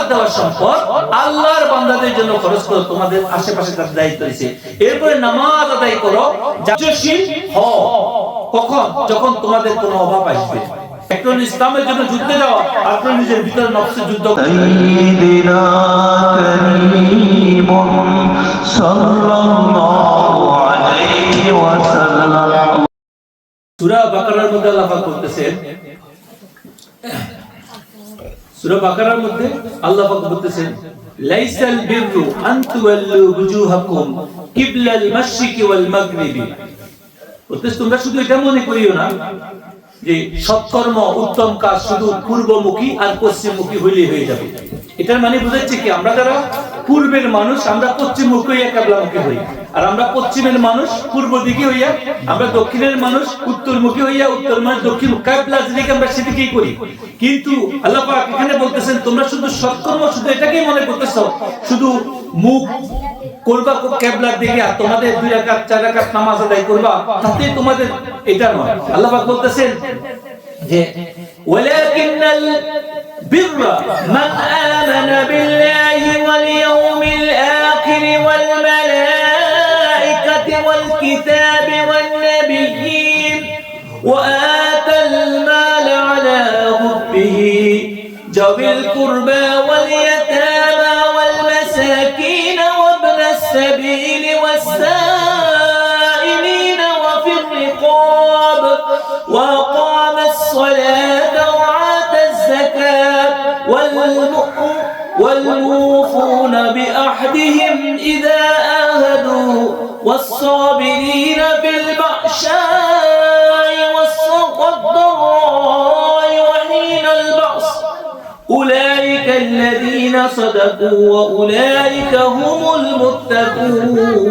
আল্লাহ দেওয়া সম্পদ আল্লাহর বান্দাদের জন্য খরচ করো তোমাদের আশেপাশে তার দায়িত্ব রয়েছে এরপরে নামাজ আদায় করো যাজশীল হও। কখন? যখন তোমাদের কোনো অভাব আসবে। একজন ইসলামের জন্য যুদ্ধে যাওয়া আপনার নিজের ভিতরে নকশে যুদ্ধ সুরা বাকারার মধ্যে আল্লাহ বলতেছেন সূরা বাকারার মধ্যে আল্লাহ পাক বলতেছেন, লাইসাল বিরু আন তুওয়াল্লু কিবলাল মাশরিকি ওয়াল মাগরিবি। বলতেছে তোমরা শুধু এটা মনে করিও না যে সৎকর্ম উত্তম কাজ শুধু পূর্বমুখী আর পশ্চিমমুখী হইলে হয়ে যাবে। এটার মানে বুঝাচ্ছে কি, আমরা যারা পূর্বের মানুষ, আমরা পশ্চিমমুখ হইয়া কেবলামুখী হই। আর আমরা পশ্চিমের মানুষ, পূর্ব দিকে হইয়া, আমরা দক্ষিণের মানুষ, উত্তরমুখী হইয়া, উত্তর মানুষ দক্ষিণ, কেবলা দিকে আমরা সেদিকেই করি। কিন্তু আল্লাহ এখানে বলতেছেন, তোমরা শুধু সৎকর্ম, শুধু এটাকেই মনে করতেছ, শুধু মুখ করবা কেবলার দিকে, আর তোমাদের দুই রাকাত, চার রাকাত নামাজ আদায় করবা, তাতে তোমাদের এটা নয়। আল্লাহ বলতেছেন যে البر من آمن بالله واليوم الآخر والملائكة والكتاب والنبيين وآتى المال على حبه ذوي القربى واليتامى والمساكين وابن السبيل والسائلين وفي الرقاب والموفون بأحدهم إذا آهدوا والصابرين بالبأساء والضراء وحين البأس. أولئك الذين صدقوا وأولئك هم المتقون.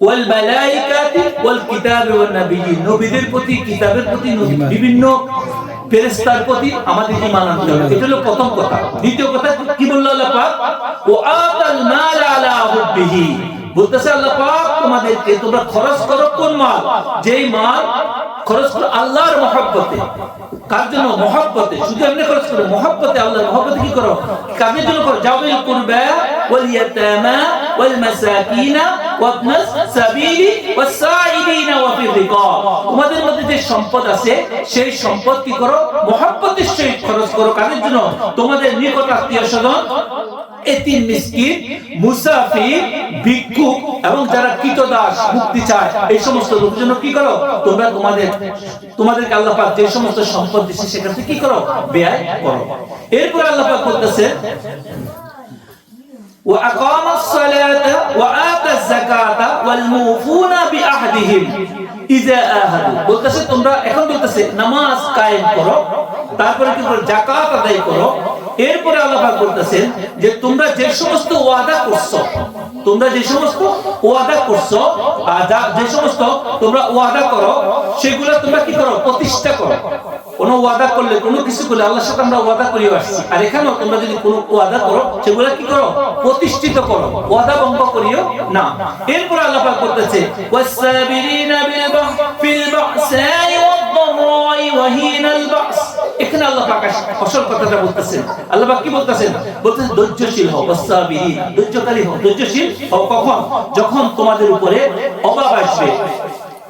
ওয়াল মালাইকাতি ওয়াল কিতাবি ওয়ান নাবিয়্যিন নবীদের প্রতি কিতাবের প্রতি বিভিন্ন ফেরেশতার প্রতি আমাদের ঈমান আনতে হবে। এটা হলো প্রথম কথা। দ্বিতীয় কথা কি বলল আল্লাহ পাক? ও আতাল মাল আলা হুব্বিহি। বলতেছে আল্লাহ পাক তোমাদেরকে তোমরা খরচ করো কোন মাল? যেই মাল খরচ করো আল্লাহর মহব্বতে। কার জন্য? মহব্বতে। শুধু এমনি খরচ করো মহব্বতে আল্লাহর মহব্বতে কি করো? কাদের জন্য করো। জাবিল কুরবা ওয়াল ইয়াতামা ওয়াবনা সাবিলি ওয়াসাইলিনা ওয়া ফির রিকাব তোমাদের মধ্যে যে সম্পদ আছে, সেই সম্পদ কি করো? মহব্বতের সহিত খরচ করো। কাদের জন্য? তোমাদের নিকট আত্মীয় স্বজন। এতিম, মিসকিন, মুসাফির, ভিক্ষুক এবং যারা কৃতদাস, মুক্তি চায়, এই সমস্ত লোকের জন্য কি করো? তোমরা তোমাদের, তোমাদেরকে আল্লাহ যে সমস্ত সম্পদ দিচ্ছে সেখান থেকে কি করো? ব্যয় করো। এরপর আল্লাহ পাক বলতেছে وأقام الصلاة وآتى الزكاة والموفون بعهدهم إذا آهدوا বলতেছে তোমরা এখন বলতেছে নামাজ কায়েম করো তারপরে কি করো যাকাত আদায় করো এরপরে আল্লাহ পাক বলতেছেন যে তোমরা যে সমস্ত ওয়াদা করছো তোমরা যে সমস্ত ওয়াদা করছো আর যা- যে সমস্ত তোমরা ওয়াদা করো সেগুলো তোমরা কি করো প্রতিষ্ঠা করো কোনো ওয়াদা করলে, কোনো কিছু করলে আল্লাহর সাথে আমরা ওয়াদা করিও আসছি। আর এখানেও তোমরা যদি কোনো ওয়াদা করো, সেগুলো কি করো? প্রতিষ্ঠিত করো। ওয়াদা ভঙ্গ করিও না। এরপর আল্লাহ পাক বলতেছে ওয়াসাবিরিনা বিল ফিল বাসাই ওয়াদ-দারাই বাস এখানে আল্লাহ পাক আসল কথাটা বলতেছেন। আল্লাহ পাক কি বলতেছেন? বলতেছেন, ধৈর্যশীল হও ওয়াসাবিরিন ধৈর্যকারী হও। ধৈর্যশীল হও কখন? যখন তোমাদের উপরে অভাব আসবে।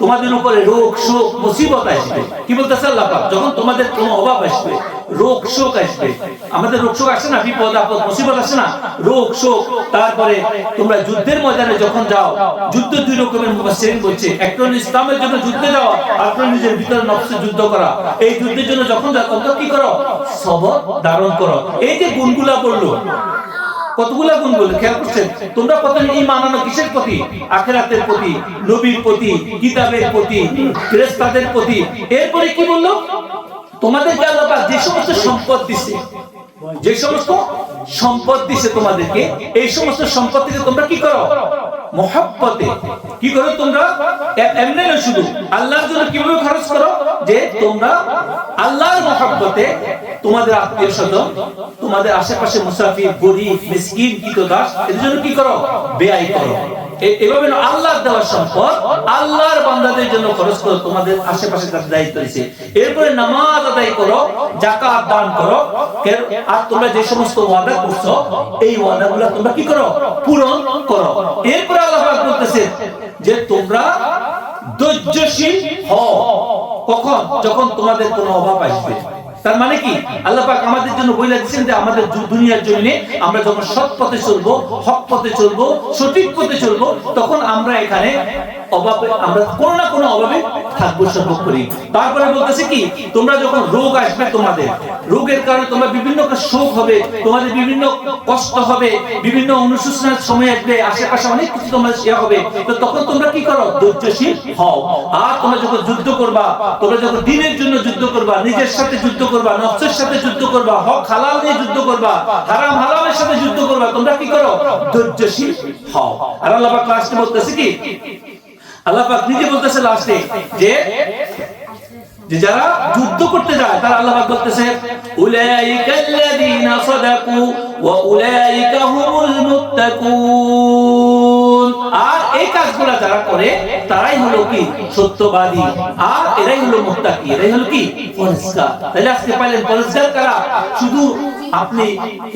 তোমাদের উপরে রোগ, শোক, মুসিবত আসবে। কি বলতেছে আল্লাহ পাক? যখন তোমাদের কোনো অভাব আসবে, রোগ, শোক আসবে। আমাদের রোগ, শোক আসে না? বিপদ, আপদ, মুসিবত আসে না? রোগ, শোক, তারপরে তোমরা যুদ্ধের ময়দানে যখন যাও, যুদ্ধ দুই রকমের মুফাসসিরিন বলছে। একটা ইসলামের জন্য যুদ্ধে যাওয়া, আর নিজের ভিতরে নফসে যুদ্ধ করা। এই যুদ্ধের জন্য যখন যাও, তখন কি করো? সবর ধারণ করো। এই যে গুণগুলা বলল কতগুলা গুণ বলে খেয়াল করছেন? তোমরা কত এই আনো কিসের প্রতি? আখেরাতের প্রতি, নবীর প্রতি, কিতাবের প্রতি, ফেরেশতাদের প্রতি। এরপরে কি বলল? তোমাদের আল্লাহ পাক যে সমস্ত সম্পদ দিছে, যে সমস্ত সম্পদ দিছে তোমাদেরকে, এই সমস্ত সম্পদ থেকে তোমরা কি করো? মহাব্বতে। কি করো তোমরা? এমনি নয় শুধু? আল্লাহর জন্য কীভাবে খরচ করো? যে তোমরা আল্লাহর মহাব্বতে তোমাদের আত্মীয় স্বজন, তোমাদের আশেপাশে মুসাফির, গরিব, মিসকিন, কীতদাস, এদের জন্য কি করো? ব্যয় করো। এভাবে না, আল্লাহর দেওয়া সম্পদ আল্লাহর বান্দাদের জন্য খরচ করো, তোমাদের আশেপাশে তার দায়িত্ব দিয়েছে এরপরে নামাজ আদায় করো জাকাত দান করো আর তোমরা যে সমস্ত ওয়াদা করছ, এই ওয়াদাগুলো তোমরা কি করো? পূরণ করো। এরপরে যখন তোমাদের কোনো অভাব আসবে তার মানে কি? আল্লাহ আমাদের জন্য বলে দিচ্ছেন যে আমাদের দুনিয়ার জন্য আমরা যখন সৎ পথে চলবো, হক পথে চলবো, সঠিক পথে চলবো, তখন আমরা এখানে অভাবে, আমরা কোনো না কোনো অভাবে থাকব সর্ব করি। তারপরে বলতেছে কি, তোমরা যখন রোগ আসবে তোমাদের, রোগের কারণে তোমরা বিভিন্ন শোক হবে, তোমাদের বিভিন্ন কষ্ট হবে, বিভিন্ন অনুশোচনার সময় আসবে, আশেপাশে অনেক কিছু হবে, তো তখন তোমরা কি করো? ধৈর্যশীল হও। আর তোমরা যখন যুদ্ধ করবা, তোমরা যখন দিনের জন্য যুদ্ধ করবা, নিজের সাথে যুদ্ধ করবা, নফসের সাথে যুদ্ধ করবা, হক হালাল নিয়ে যুদ্ধ করবা, হারাম হালালের সাথে যুদ্ধ করবা, তোমরা কি করো? ধৈর্যশীল হও। আর আল্লাহ পাক লাস্টে বলতেছে কি? আল্লাহ পাক নিজে বলতেছে লাস্টে যে যে যারা যুদ্ধ করতে যায়, তারা আল্লাহ পাক বলতেছে, উলাইকাল্লাযীনা সাদাকু ওয়া উলাইকা হুমুল মুত্তাকুন। আর এই কাজগুলো যারা করে, তারাই হলো কি? সত্যবাদী। আর এরাই হলো মুত্তাকি। এরাই হলো কি? পরিষ্কার। তাহলে আজকে পাইলেন পরিষ্কার কারা? শুধু আপনি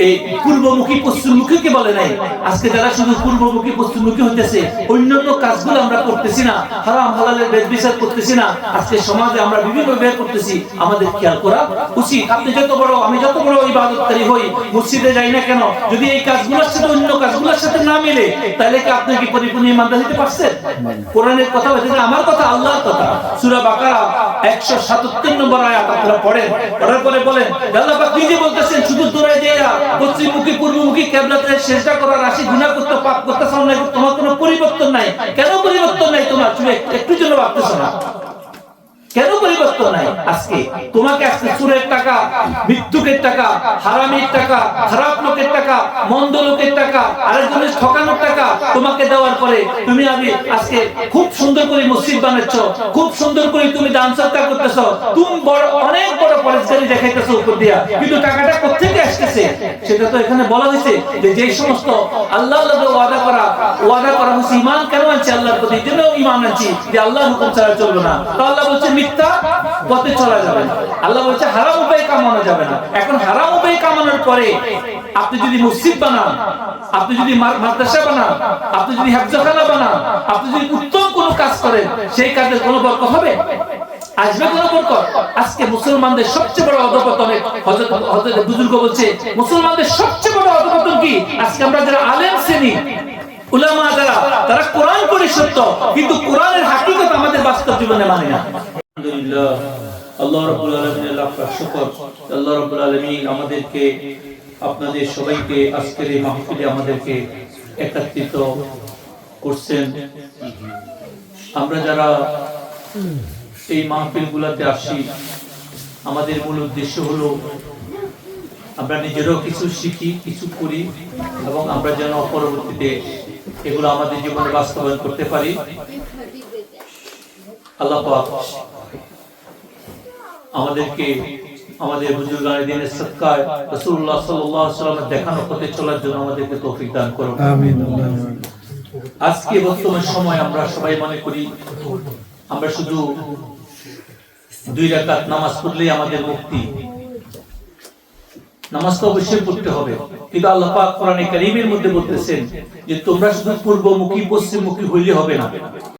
এই পূর্বমুখী পশ্চিমমুখী কে বলে নাই। আজকে যারা শুধু পূর্বমুখী, পশ্চিমমুখী হইতেছে, অন্যান্য কাজগুলো আমরা করতেছি না। হারাম, হালালের বেদ বিচার করতেছি না। আজকে সমাজে আমরা বিভিন্ন ব্যয় করতেছি। আমাদের খেয়াল করা উচিত। আপনি যত বড়, আমি যত বড় ইবাদতকারী হই, মসজিদে যাই না কেন, যদি এই কাজগুলোর সাথে অন্য কাজগুলোর সাথে না মিলে, তাহলে কি আপনি কি পরিপূর্ণ ইমানদার হতে পারছেন? কোরআনের কথা হচ্ছে আমার কথা, আল্লাহর কথা। সূরা বাকারা 177 নম্বর আয়াত আপনারা পড়েন। পড়ার পরে বলেন, আল্লাহ পাক নিজে বলতেছেন, শুধু কিবলাতে সেজদা করা, রাশি গুনাহ করতে করতে, সামনে তোমার কোনো পরিবর্তন নাই। কেন পরিবর্তন নাই তোমার? তুমি একটু- একটু জন্য ভাবতেছো না। কেন পরিবর্তন নাই? আজকে তোমাকে আজকে সুরের টাকা, মৃত্যুকের টাকা, হারামির টাকা, খারাপ লোকের টাকা, মন্দ লোকের টাকা, আরেকজনের ঠকানোর টাকা তোমাকে দেওয়ার পরে তুমি আমি আজকে খুব সুন্দর করে মসজিদ বানাচ্ছ, খুব সুন্দর করে তুমি দান সৎকার করতেছ। তুমি বড়, অনেক বড় পরিষ্কারই দেখাইতেছো উপর দিয়া, কিন্তু টাকাটা কোথেকে আসতেছে? সেটা তো এখানে বলা হয়েছে যে যে সমস্ত আল্লাহ আল্লাহ ওয়াদা করা ওয়াদা করা হয়েছে ইমান কেন আনছে আল্লাহর প্রতি? জন্য ইমান আনছি যে আল্লাহর হুকুম ছাড়া চলবে না। তো আল্লাহ বলছে মিথ্যা পথে চলা যাবে। আল্লাহ বলছে, হারাম উপায়ে কামানো যাবে না। এখন হারাম উপায়ে কামানোর পরে আপনি যদি মসজিদ বানান, আপনি যদি মাদ্রাসা বানান, আপনি যদি হাফজাখানা বানান, আপনি যদি উত্তম কোনো কাজ করেন, সেই কাজের কোনো বরকত হবে? আসবে কোন বরকত? আজকে মুসলমানদের সবচেয়ে বড় অধপতনে হযরত বুজুর্গ বলছে, মুসলমানদের সবচেয়ে বড় অধপতন কি? আজকে আমরা যারা আলেম শ্রেণি, উলামা যারা, তারা কোরআন সত্য, কিন্তু কোরআনের হাকিকত আমাদের বাস্তব জীবনে মানে না। আলহামদুলিল্লাহ। আল্লাহ রাব্বুল লাখ শুকর। আল্লাহ রাব্বুল আলামিন, আমাদেরকে, আপনাদের সবাইকে আজকের এই মাহফিলে আমাদেরকে একত্রিত করছেন। আমরা যারা এই মাহফিল গুলাতে আসি, আমাদের মূল উদ্দেশ্য হলো, আমরা নিজেরাও কিছু শিখি, কিছু করি, এবং আমরা যেন পরবর্তীতে এগুলো আমাদের জীবনে বাস্তবায়ন করতে পারি। আল্লাহ আমাদেরকে আমাদের বুজুর্গানের দিনের সৎকায় রাসূলুল্লাহ সাল্লাল্লাহু আলাইহি ওয়াসাল্লামের দেখানো পথে চলার জন্য আমাদেরকে তৌফিক দান করুন। আমিন। আজকে বর্তমান সময় আমরা সবাই মনে করি আমরা শুধু দুই রাকাত নামাজ পড়লেই আমাদের মুক্তি। নামাজ তো অবশ্যই পড়তে হবে কিন্তু আল্লাহ পাক কোরআনে কারীমের মধ্যে বলতেছেন যে তোমরা শুধু পূর্বমুখী পশ্চিমমুখী হইলে হবে না।